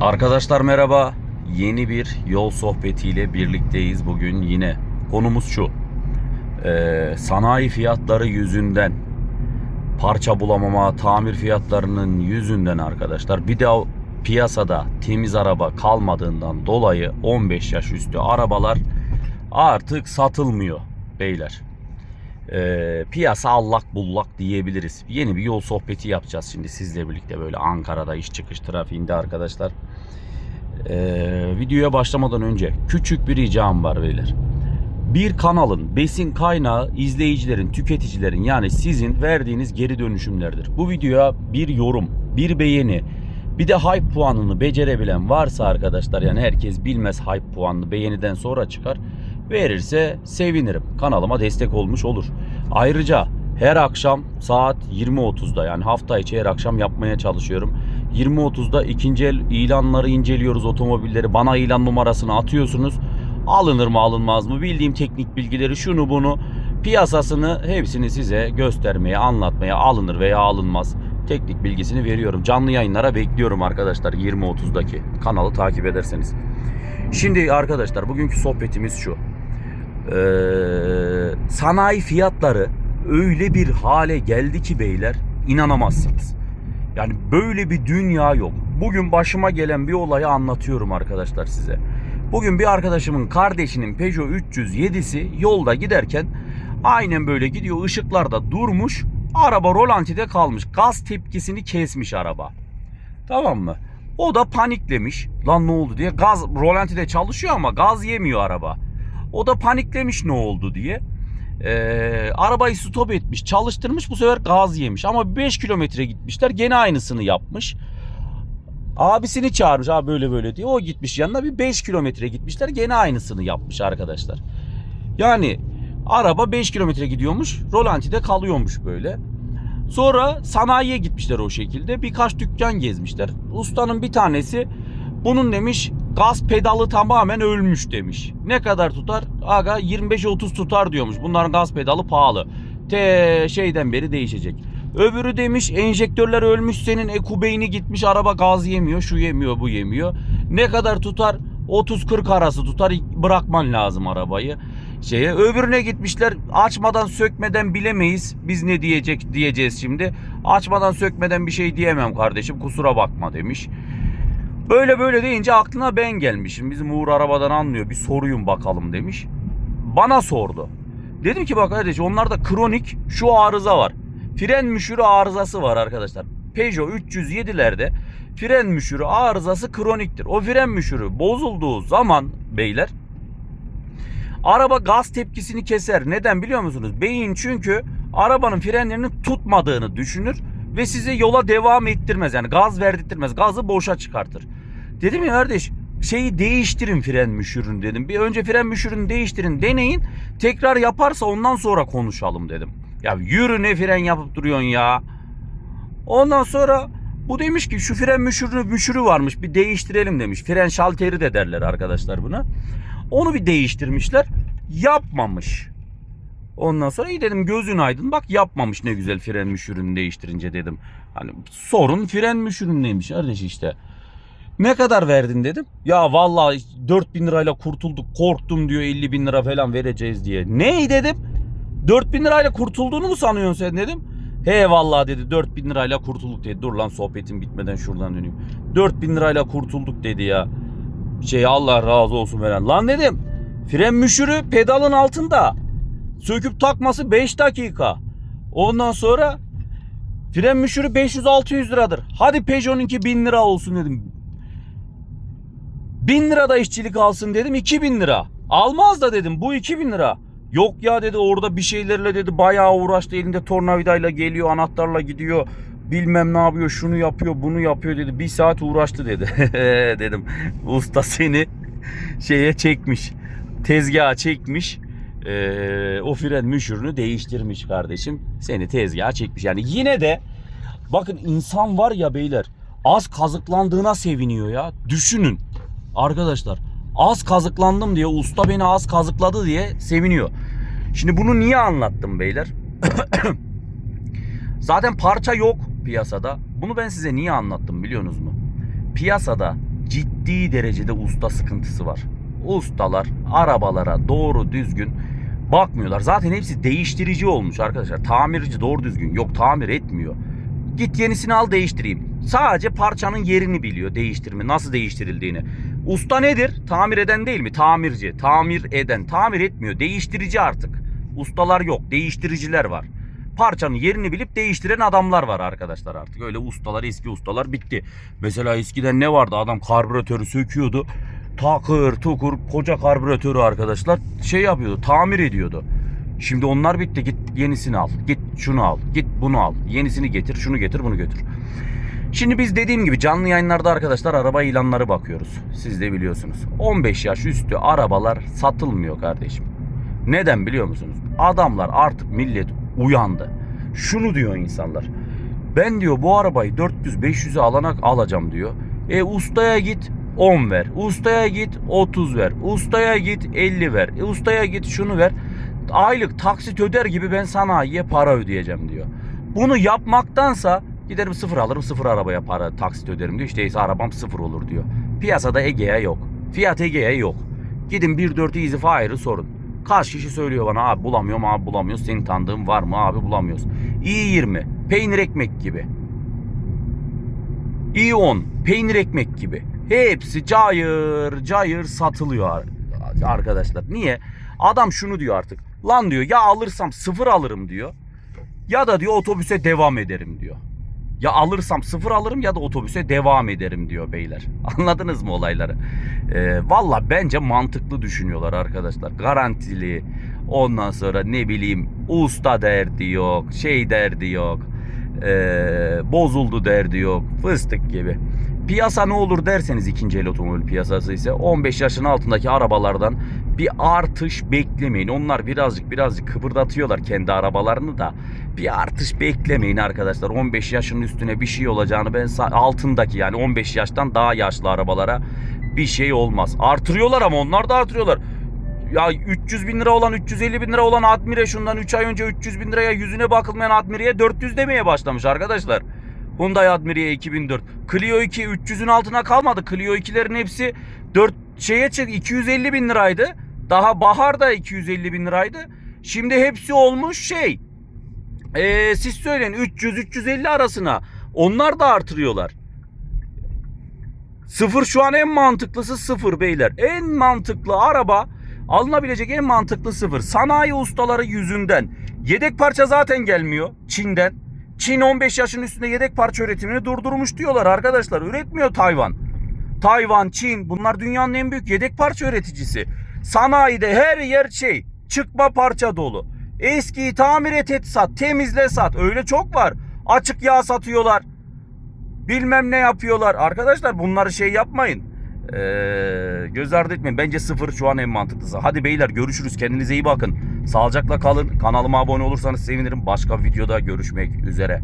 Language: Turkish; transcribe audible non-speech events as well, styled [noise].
Arkadaşlar merhaba. Yeni bir yol sohbetiyle birlikteyiz bugün yine. Konumuz şu. Ee, sanayi fiyatları yüzünden parça bulamama, tamir fiyatlarının yüzünden arkadaşlar bir de piyasada temiz araba kalmadığından dolayı 15 yaş üstü arabalar artık satılmıyor beyler. Ee, piyasa allak bullak diyebiliriz. Yeni bir yol sohbeti yapacağız şimdi sizle birlikte böyle Ankara'da iş çıkış trafiğinde arkadaşlar. Ee, videoya başlamadan önce küçük bir ricam var beyler. Bir kanalın besin kaynağı izleyicilerin, tüketicilerin yani sizin verdiğiniz geri dönüşümlerdir. Bu videoya bir yorum, bir beğeni, bir de hype puanını becerebilen varsa arkadaşlar yani herkes bilmez hype puanını beğeniden sonra çıkar. Verirse sevinirim. Kanalıma destek olmuş olur. Ayrıca her akşam saat 20.30'da yani hafta içi her akşam yapmaya çalışıyorum. 20.30'da ikinci el ilanları inceliyoruz otomobilleri. Bana ilan numarasını atıyorsunuz. Alınır mı alınmaz mı bildiğim teknik bilgileri şunu bunu piyasasını hepsini size göstermeye anlatmaya alınır veya alınmaz teknik bilgisini veriyorum. Canlı yayınlara bekliyorum arkadaşlar 20.30'daki kanalı takip ederseniz. Şimdi arkadaşlar bugünkü sohbetimiz şu. Ee, sanayi fiyatları öyle bir hale geldi ki beyler inanamazsınız. Yani böyle bir dünya yok. Bugün başıma gelen bir olayı anlatıyorum arkadaşlar size. Bugün bir arkadaşımın kardeşinin Peugeot 307'si yolda giderken aynen böyle gidiyor ışıklarda durmuş. Araba rolantide kalmış. Gaz tepkisini kesmiş araba. Tamam mı? O da paniklemiş. Lan ne oldu diye. Gaz rolantide çalışıyor ama gaz yemiyor araba. O da paniklemiş ne oldu diye. Ee, arabayı stop etmiş, çalıştırmış bu sefer gaz yemiş. Ama 5 kilometre gitmişler gene aynısını yapmış. Abisini çağırmış abi böyle böyle diye. O gitmiş yanına bir 5 kilometre gitmişler gene aynısını yapmış arkadaşlar. Yani araba 5 kilometre gidiyormuş rolantide kalıyormuş böyle. Sonra sanayiye gitmişler o şekilde. Birkaç dükkan gezmişler. Ustanın bir tanesi bunun demiş gaz pedalı tamamen ölmüş demiş. Ne kadar tutar? Aga 25-30 tutar diyormuş. Bunların gaz pedalı pahalı. Te şeyden beri değişecek. Öbürü demiş enjektörler ölmüş senin eku beyni gitmiş araba gaz yemiyor şu yemiyor bu yemiyor. Ne kadar tutar? 30-40 arası tutar bırakman lazım arabayı. Şeye öbürüne gitmişler açmadan sökmeden bilemeyiz. Biz ne diyecek diyeceğiz şimdi. Açmadan sökmeden bir şey diyemem kardeşim kusura bakma demiş. Böyle böyle deyince aklına ben gelmişim. Bizim Uğur arabadan anlıyor. Bir soruyum bakalım demiş. Bana sordu. Dedim ki bak kardeş onlarda kronik şu arıza var. Fren müşürü arızası var arkadaşlar. Peugeot 307'lerde fren müşürü arızası kroniktir. O fren müşürü bozulduğu zaman beyler araba gaz tepkisini keser. Neden biliyor musunuz? Beyin çünkü arabanın frenlerinin tutmadığını düşünür ve sizi yola devam ettirmez. Yani gaz verdirtmez. Gazı boşa çıkartır. Dedim ya kardeş şeyi değiştirin fren müşürünü dedim. Bir önce fren müşürünü değiştirin deneyin. Tekrar yaparsa ondan sonra konuşalım dedim. Ya yürü ne fren yapıp duruyorsun ya. Ondan sonra bu demiş ki şu fren müşürü, müşürü varmış bir değiştirelim demiş. Fren şalteri de derler arkadaşlar buna. Onu bir değiştirmişler. Yapmamış. Ondan sonra iyi dedim gözün aydın bak yapmamış ne güzel fren müşürünü değiştirince dedim. Hani sorun fren müşüründeymiş kardeş işte. Ne kadar verdin dedim. Ya vallahi 4000 lirayla kurtulduk korktum diyor 50 bin lira falan vereceğiz diye. Ney dedim. 4000 lirayla kurtulduğunu mu sanıyorsun sen dedim. He vallahi dedi 4000 lirayla kurtulduk dedi. Dur lan sohbetin bitmeden şuradan döneyim. 4000 lirayla kurtulduk dedi ya. Şey Allah razı olsun veren. Lan dedim. Fren müşürü pedalın altında. Söküp takması 5 dakika. Ondan sonra fren müşürü 500-600 liradır. Hadi Peugeot'unki 1000 lira olsun dedim. 1000 lira da işçilik alsın dedim 2000 lira. Almaz da dedim bu 2000 lira. Yok ya dedi orada bir şeylerle dedi bayağı uğraştı elinde tornavidayla geliyor anahtarla gidiyor. Bilmem ne yapıyor şunu yapıyor bunu yapıyor dedi. Bir saat uğraştı dedi. [laughs] dedim usta seni şeye çekmiş. Tezgaha çekmiş. Ee, o fren müşürünü değiştirmiş kardeşim. Seni tezgaha çekmiş. Yani yine de bakın insan var ya beyler az kazıklandığına seviniyor ya. Düşünün arkadaşlar az kazıklandım diye usta beni az kazıkladı diye seviniyor. Şimdi bunu niye anlattım beyler? [coughs] Zaten parça yok piyasada. Bunu ben size niye anlattım biliyorsunuz mu? Piyasada ciddi derecede usta sıkıntısı var. Ustalar arabalara doğru düzgün bakmıyorlar. Zaten hepsi değiştirici olmuş arkadaşlar. Tamirci doğru düzgün yok tamir etmiyor. Git yenisini al değiştireyim. Sadece parçanın yerini biliyor değiştirme nasıl değiştirildiğini. Usta nedir? Tamir eden değil mi? Tamirci. Tamir eden. Tamir etmiyor. Değiştirici artık. Ustalar yok. Değiştiriciler var. Parçanın yerini bilip değiştiren adamlar var arkadaşlar artık. Öyle ustalar eski ustalar bitti. Mesela eskiden ne vardı? Adam karbüratörü söküyordu. Takır tukur koca karbüratörü arkadaşlar şey yapıyordu. Tamir ediyordu. Şimdi onlar bitti. Git yenisini al. Git şunu al. Git bunu al. Yenisini getir. Şunu getir. Bunu götür. Şimdi biz dediğim gibi canlı yayınlarda arkadaşlar araba ilanları bakıyoruz. Siz de biliyorsunuz. 15 yaş üstü arabalar satılmıyor kardeşim. Neden biliyor musunuz? Adamlar artık millet uyandı. Şunu diyor insanlar. Ben diyor bu arabayı 400-500'e alana alacağım diyor. E ustaya git 10 ver. Ustaya git 30 ver. Ustaya git 50 ver. E, ustaya git şunu ver. Aylık taksit öder gibi ben sanayiye para ödeyeceğim diyor. Bunu yapmaktansa giderim sıfır alırım sıfır arabaya para taksit öderim diyor. İşte arabam sıfır olur diyor. Piyasada Ege'ye yok. Fiyat Ege'ye yok. Gidin 1.4 Easy Fire'ı sorun. Kaç kişi söylüyor bana abi bulamıyorum abi bulamıyoruz. Senin tanıdığın var mı abi bulamıyoruz. i20 peynir ekmek gibi. i10 peynir ekmek gibi. Hepsi cayır cayır satılıyor ar- arkadaşlar. Niye? Adam şunu diyor artık. Lan diyor ya alırsam sıfır alırım diyor. Ya da diyor otobüse devam ederim diyor. Ya alırsam sıfır alırım ya da otobüse devam ederim diyor beyler. [laughs] Anladınız mı olayları? Ee, Valla bence mantıklı düşünüyorlar arkadaşlar. Garantili. Ondan sonra ne bileyim usta derdi yok. Şey derdi yok. Ee, bozuldu derdi yok. Fıstık gibi. Piyasa ne olur derseniz ikinci el otomobil piyasası ise 15 yaşın altındaki arabalardan bir artış beklemeyin. Onlar birazcık birazcık kıpırdatıyorlar kendi arabalarını da. Bir artış beklemeyin arkadaşlar. 15 yaşın üstüne bir şey olacağını ben altındaki yani 15 yaştan daha yaşlı arabalara bir şey olmaz. Artırıyorlar ama onlar da artırıyorlar. Ya 300 bin lira olan 350 bin lira olan Admire şundan 3 ay önce 300 bin liraya yüzüne bakılmayan Admire'ye 400 demeye başlamış arkadaşlar. Hyundai Admire'ye 2004. Clio 2 300'ün altına kalmadı. Clio 2'lerin hepsi 4 şeye çık 250 bin liraydı. Daha bahar da 250 bin liraydı. Şimdi hepsi olmuş şey. Ee, siz söyleyin 300-350 arasına. Onlar da artırıyorlar. Sıfır şu an en mantıklısı sıfır beyler. En mantıklı araba alınabilecek en mantıklı sıfır. Sanayi ustaları yüzünden. Yedek parça zaten gelmiyor Çin'den. Çin 15 yaşın üstünde yedek parça üretimini durdurmuş diyorlar arkadaşlar. Üretmiyor Tayvan. Tayvan, Çin bunlar dünyanın en büyük yedek parça üreticisi. Sanayide her yer şey çıkma parça dolu. Eskiyi tamir et et sat, temizle sat. Öyle çok var. Açık yağ satıyorlar. Bilmem ne yapıyorlar. Arkadaşlar bunları şey yapmayın. Ee, göz ardı etmeyin. Bence sıfır şu an en mantıklısı. Hadi beyler görüşürüz. Kendinize iyi bakın. Sağlıcakla kalın. Kanalıma abone olursanız sevinirim. Başka videoda görüşmek üzere.